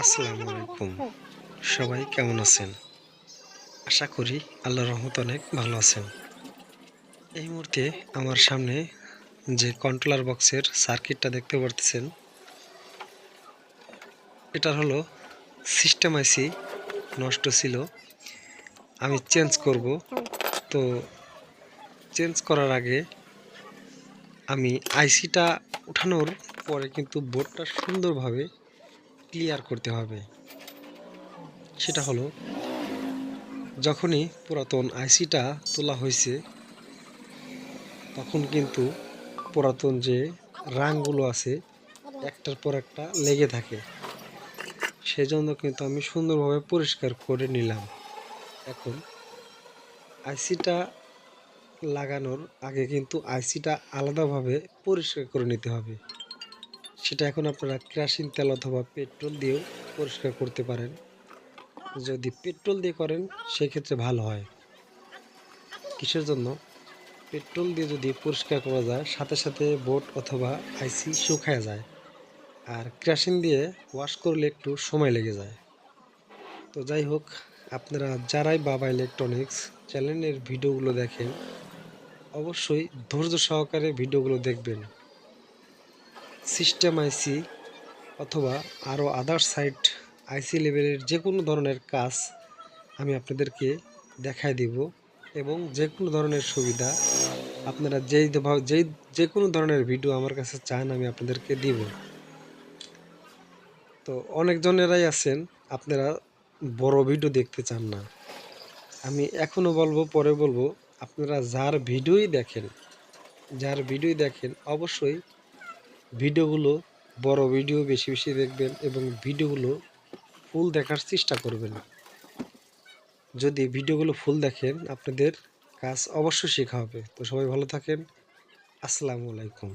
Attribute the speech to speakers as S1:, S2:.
S1: আসসালামু আলাইকুম। সবাই কেমন আছেন? আশা করি আল্লাহ রহমত অনেক ভালো আছেন। এই মুহূর্তে আমার সামনে যে কন্ট্রোলার বক্সের সার্কিটটা দেখতে পারতেছেন এটা হলো সিস্টেম আইসি নষ্ট ছিল। আমি চেঞ্জ করব। তো চেঞ্জ করার আগে আমি আইসিটা উঠানোর পরে কিন্তু বোর্ডটা সুন্দরভাবে ক্লিয়ার করতে হবে। সেটা হলো, যখনই পুরাতন আইসিটা তোলা হয়েছে, তখন কিন্তু পুরাতন যে রাংগুলো আছে, একটার পর একটা লেগে থাকে। সেজন্য কিন্তু আমি সুন্দরভাবে পরিষ্কার করে নিলাম। এখন, আইসিটা লাগানোর আগে কিন্তু আইসিটা আলাদাভাবে পরিষ্কার করে নিতে হবে। সেটা এখন আপনারা কেরাসিন তেল অথবা পেট্রোল দিয়েও পরিষ্কার করতে পারেন। যদি পেট্রোল দিয়ে করেন, সেক্ষেত্রে ভালো হয়। কিসের জন্য? পেট্রোল দিয়ে যদি পরিষ্কার করা যায়, সাথে সাথে বোট অথবা আইসি শুকায় যায়। আর কেরাসিন দিয়ে ওয়াশ করলে একটু সময় লেগে যায়। তো যাই হোক, আপনারা যারাই বাবা ইলেকট্রনিক্স চ্যানেলের ভিডিওগুলো দেখেন, অবশ্যই ধৈর্য সহকারে ভিডিওগুলো দেখবেন। সিস্টেম আইসি অথবা আরও আদার সাইড আইসি লেভেলের যে কোনো ধরনের কাজ আমি আপনাদেরকে দেখায় দিব এবং যে কোনো ধরনের সুবিধা আপনারা যেই যেই যে কোনো ধরনের ভিডিও আমার কাছে চান আমি আপনাদেরকে দিব। তো অনেকজনেরাই আছেন, আপনারা বড় ভিডিও দেখতে চান না। আমি এখনও বলব, পরে বলব, আপনারা যার ভিডিওই দেখেন, যার ভিডিওই দেখেন, অবশ্যই ভিডিওগুলো, বড় ভিডিও বেশি বেশি দেখবেন এবং ভিডিওগুলো ফুল দেখার চেষ্টা করবেন। যদি ভিডিওগুলো ফুল দেখেন, আপনাদের কাজ অবশ্যই শেখা হবে। তো সবাই ভালো থাকেন। আসসালামু আলাইকুম।